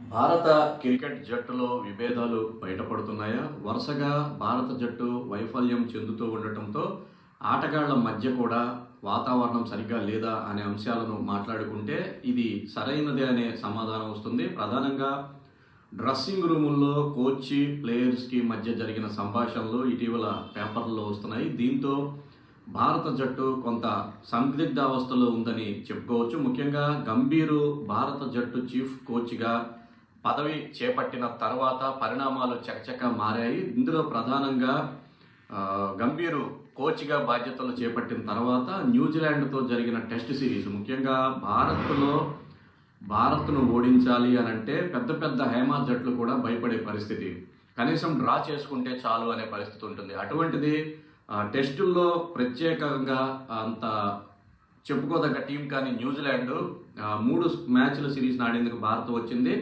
భారత క్రికెట్ జట్టులో విభేదాలు బయటపడుతున్నాయా? వరుసగా భారత జట్టు వైఫల్యం చెందుతూ ఉండటంతో ఆటగాళ్ళ మధ్య కూడా వాతావరణం సరిగ్గా లేదా అనే అంశాలను మాట్లాడుకుంటే ఇది సరైనదే అనే సమాధానం వస్తుంది. ప్రధానంగా డ్రెస్సింగ్ రూముల్లో కోచ్ ప్లేయర్స్కి మధ్య జరిగిన సంభాషణలు ఇటీవల పేపర్లలో వస్తున్నాయి. దీంతో భారత జట్టు కొంత సందిగ్ధావస్థలో ఉందని చెప్పుకోవచ్చు. ముఖ్యంగా గంభీరు భారత జట్టు చీఫ్ కోచ్గా పదవి చేపట్టిన తర్వాత పరిణామాలు చకచక మారాయి. ఇందులో ప్రధానంగా గంభీరు కోచ్గా బాధ్యతలు చేపట్టిన తర్వాత న్యూజిలాండ్తో జరిగిన టెస్ట్ సిరీస్. ముఖ్యంగా భారత్లో భారత్ను ఓడించాలి అని అంటే పెద్ద పెద్ద హేమా జట్లు కూడా భయపడే పరిస్థితి. కనీసం డ్రా చేసుకుంటే చాలు అనే పరిస్థితి ఉంటుంది. అటువంటిది టెస్టుల్లో ప్రత్యేకంగా అంత చెప్పుకోదగ్గ టీం కానీ న్యూజిలాండ్ మూడు మ్యాచ్ల సిరీస్ ఆడేందుకు భారత్ వచ్చింది.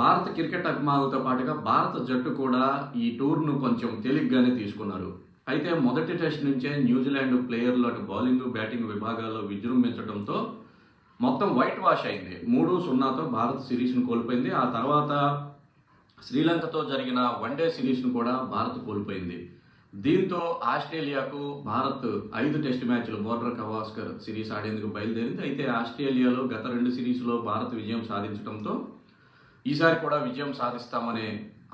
భారత క్రికెట్ అభిమానులతో పాటుగా భారత జట్టు కూడా ఈ టూర్ను కొంచెం తేలిగ్గానే తీసుకున్నారు. అయితే మొదటి టెస్ట్ నుంచే న్యూజిలాండ్ ప్లేయర్లు అటు బౌలింగ్ బ్యాటింగ్ విభాగాల్లో విజృంభించడంతో మొత్తం వైట్ వాష్ అయింది. మూడు సున్నాతో భారత్ సిరీస్ను కోల్పోయింది. ఆ తర్వాత శ్రీలంకతో జరిగిన వన్డే సిరీస్ను కూడా భారత్ కోల్పోయింది. దీంతో ఆస్ట్రేలియాకు భారత్ ఐదు టెస్ట్ మ్యాచ్లు బోర్డర్ కవాస్కర్ సిరీస్ ఆడేందుకు బయలుదేరింది. అయితే ఆస్ట్రేలియాలో గత రెండు సిరీస్లో భారత్ విజయం సాధించడంతో ఈసారి కూడా విజయం సాధిస్తామనే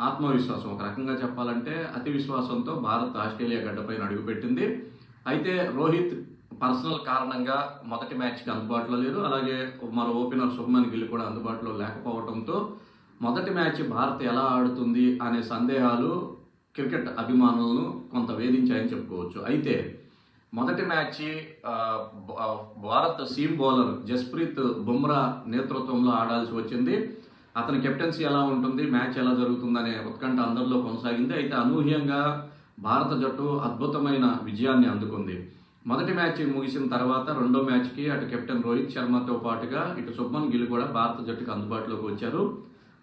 ఆత్మవిశ్వాసం. ఒక రకంగా చెప్పాలంటే అతి విశ్వాసంతో భారత్ ఆస్ట్రేలియా గడ్డపైన అడుగుపెట్టింది. అయితే రోహిత్ పర్సనల్ కారణంగా మొదటి మ్యాచ్కి అందుబాటులో లేరు అలాగే మన ఓపెనర్ శుభ్మన్ గిల్ కూడా అందుబాటులో లేకపోవడంతో మొదటి మ్యాచ్ భారత్ ఎలా ఆడుతుంది అనే సందేహాలు క్రికెట్ అభిమానులను కొంత వేధించాయని చెప్పుకోవచ్చు. అయితే మొదటి match Bharat seam bowler Jasprit Bumrah నేతృత్వంలో ఆడాల్సి వచ్చింది. అతని కెప్టెన్సీ ఎలా ఉంటుంది? మ్యాచ్ ఎలా జరుగుతుందనే ఉత్కంఠ అందరిలో కొనసాగింది. అయితే అనూహ్యంగా భారత జట్టు అద్భుతమైన విజయాన్ని అందుకుంది. మొదటి మ్యాచ్ ముగిసిన తర్వాత రెండో మ్యాచ్కి అటు కెప్టెన్ రోహిత్ శర్మతో పాటుగా ఇటు శుభ్మన్ గిల్ కూడా భారత జట్టుకు అందుబాటులోకి వచ్చారు.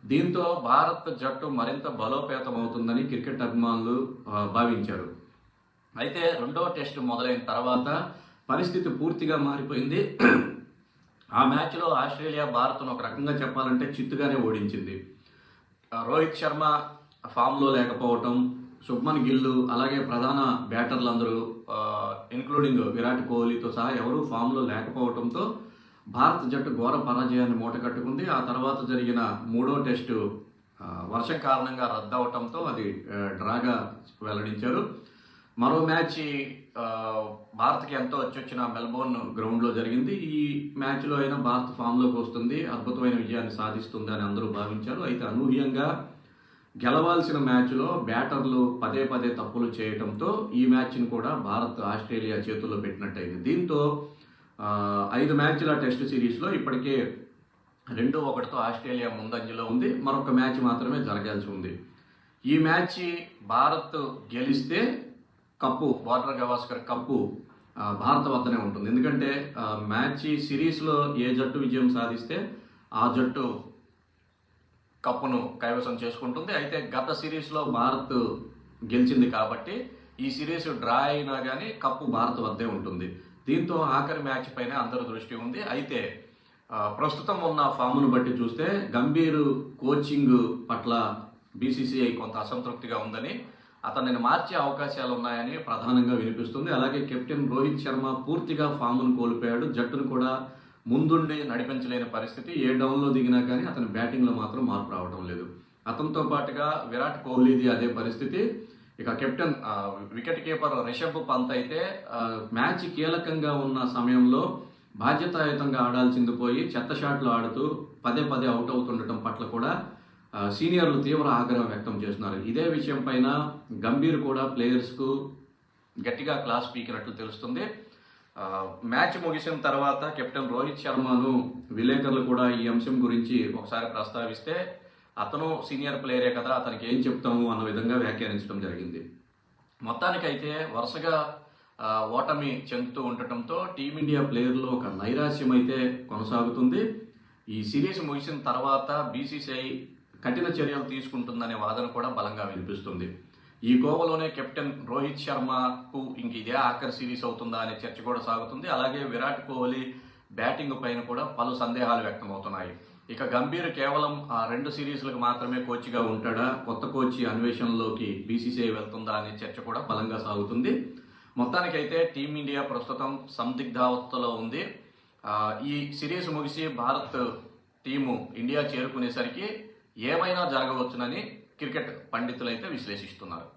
దీంతో భారత జట్టు మరింత బలోపేతం అవుతుందని క్రికెట్ అభిమానులు భావించారు. అయితే రెండో టెస్ట్ మొదలైన తర్వాత పరిస్థితి పూర్తిగా మారిపోయింది. ఆ మ్యాచ్లో ఆస్ట్రేలియా భారత్ను ఒక రకంగా చెప్పాలంటే చిత్తుగానే ఓడించింది. రోహిత్ శర్మ ఫామ్లో లేకపోవటం శుభ్మన్ గిల్లు అలాగే ప్రధాన బ్యాటర్లందరూ ఇన్క్లూడింగ్ విరాట్ కోహ్లీతో సహా ఎవరూ ఫామ్లో లేకపోవడంతో భారత జట్టు ఘోర పరాజయాన్ని మూటకట్టుకుంది. ఆ తర్వాత జరిగిన మూడో టెస్టు వర్షం కారణంగా రద్దవటంతో అది డ్రాగా వెల్లడించారు. మరో మ్యాచ్ భారత్కి ఎంతో వచ్చిన మెల్బోర్న్ గ్రౌండ్లో జరిగింది. ఈ మ్యాచ్లో అయినా భారత్ ఫామ్లోకి వస్తుంది. అద్భుతమైన విజయాన్ని సాధిస్తుంది అని అందరూ భావించారు. అయితే అనూహ్యంగా గెలవాల్సిన మ్యాచ్లో బ్యాటర్లు పదే పదే తప్పులు చేయడంతో ఈ మ్యాచ్ని కూడా భారత్ ఆస్ట్రేలియా చేతుల్లో పెట్టినట్టయింది. దీంతో ఐదు మ్యాచ్ల టెస్ట్ సిరీస్లో ఇప్పటికే రెండు ఒకటితో ఆస్ట్రేలియా ముందంజలో ఉంది. మరొక మ్యాచ్ మాత్రమే జరగాల్సి ఉంది. ఈ మ్యాచ్ భారత్ గెలిస్తే కప్పు వాటర్ గవాస్కర్ కప్పు భారత వద్దనే ఉంటుంది. ఎందుకంటే మ్యాచ్ సిరీస్లో ఏ జట్టు విజయం సాధిస్తే ఆ జట్టు కప్పును కైవసం చేసుకుంటుంది. అయితే గత సిరీస్లో భారత్ గెలిచింది కాబట్టి ఈ సిరీస్ డ్రా అయినా కానీ కప్పు భారత్ వద్దే ఉంటుంది. దీంతో ఆఖరి మ్యాచ్ పైన అందరి దృష్టి ఉంది. అయితే ప్రస్తుతం ఉన్న ఫామ్ను బట్టి చూస్తే గంభీర్ కోచింగ్ పట్ల బీసీసీఐ కొంత అసంతృప్తిగా ఉందని అతనిని మార్చే అవకాశాలు ఉన్నాయని ప్రధానంగా వినిపిస్తుంది. అలాగే కెప్టెన్ రోహిత్ శర్మ పూర్తిగా ఫామ్ను కోల్పోయాడు. జట్టును కూడా ముందుండి నడిపించలేని పరిస్థితి. ఏ డౌన్లో దిగినా కానీ అతని బ్యాటింగ్లో మాత్రం మార్పు రావడం లేదు. అతనితో పాటుగా విరాట్ కోహ్లీది అదే పరిస్థితి. ఇక captain wicket keeper Rishabh Pant అయితే మ్యాచ్ కీలకంగా ఉన్న సమయంలో బాధ్యతాయుతంగా ఆడాల్సింది పోయి చెత్త షాట్లు ఆడుతూ పదే పదే అవుట్ అవుతుండటం పట్ల కూడా సీనియర్లు తీవ్ర ఆగ్రహం వ్యక్తం చేస్తున్నారు. ఇదే విషయం పైన గంభీర్ కూడా ప్లేయర్స్కు గట్టిగా క్లాస్ పీకినట్లు తెలుస్తుంది. మ్యాచ్ ముగిసిన తర్వాత కెప్టెన్ రోహిత్ శర్మను విలేకరులు కూడా ఈ అంశం గురించి ఒకసారి ప్రస్తావిస్తే అతను సీనియర్ ప్లేయరే కదా అతనికి ఏం చెప్తాము అన్న విధంగా వ్యాఖ్యానించడం జరిగింది. మొత్తానికైతే వరుసగా ఓటమి చెందుతూ ఉండటంతో టీమిండియా ప్లేయర్లో ఒక నైరాశ్యం అయితే కొనసాగుతుంది. ఈ సిరీస్ ముగిసిన తర్వాత బీసీసీఐ కఠిన చర్యలు తీసుకుంటుందనే వాదన కూడా బలంగా వినిపిస్తుంది. ఈ కోవలోనే కెప్టెన్ రోహిత్ శర్మకు ఇంక ఇదే ఆఖరి సిరీస్ అవుతుందా అనే చర్చ కూడా సాగుతుంది. అలాగే విరాట్ కోహ్లీ బ్యాటింగ్ పైన కూడా పలు సందేహాలు వ్యక్తమవుతున్నాయి. ఇక గంభీర్ కేవలం ఆ రెండు సిరీస్లకు మాత్రమే కోచ్గా ఉంటాడా? కొత్త కోచ్ అన్వేషణలోకి బీసీసీఐ వెళ్తుందా అనే చర్చ కూడా బలంగా సాగుతుంది. మొత్తానికైతే టీమిండియా ప్రస్తుతం సందిగ్ధావస్థలో ఉంది. ఈ సిరీస్ ముగిసి భారత్ టీము ఇండియా చేరుకునేసరికి ఏమైనా జరగవచ్చునని క్రికెట్ పండితులైతే విశ్లేషిస్తున్నారు.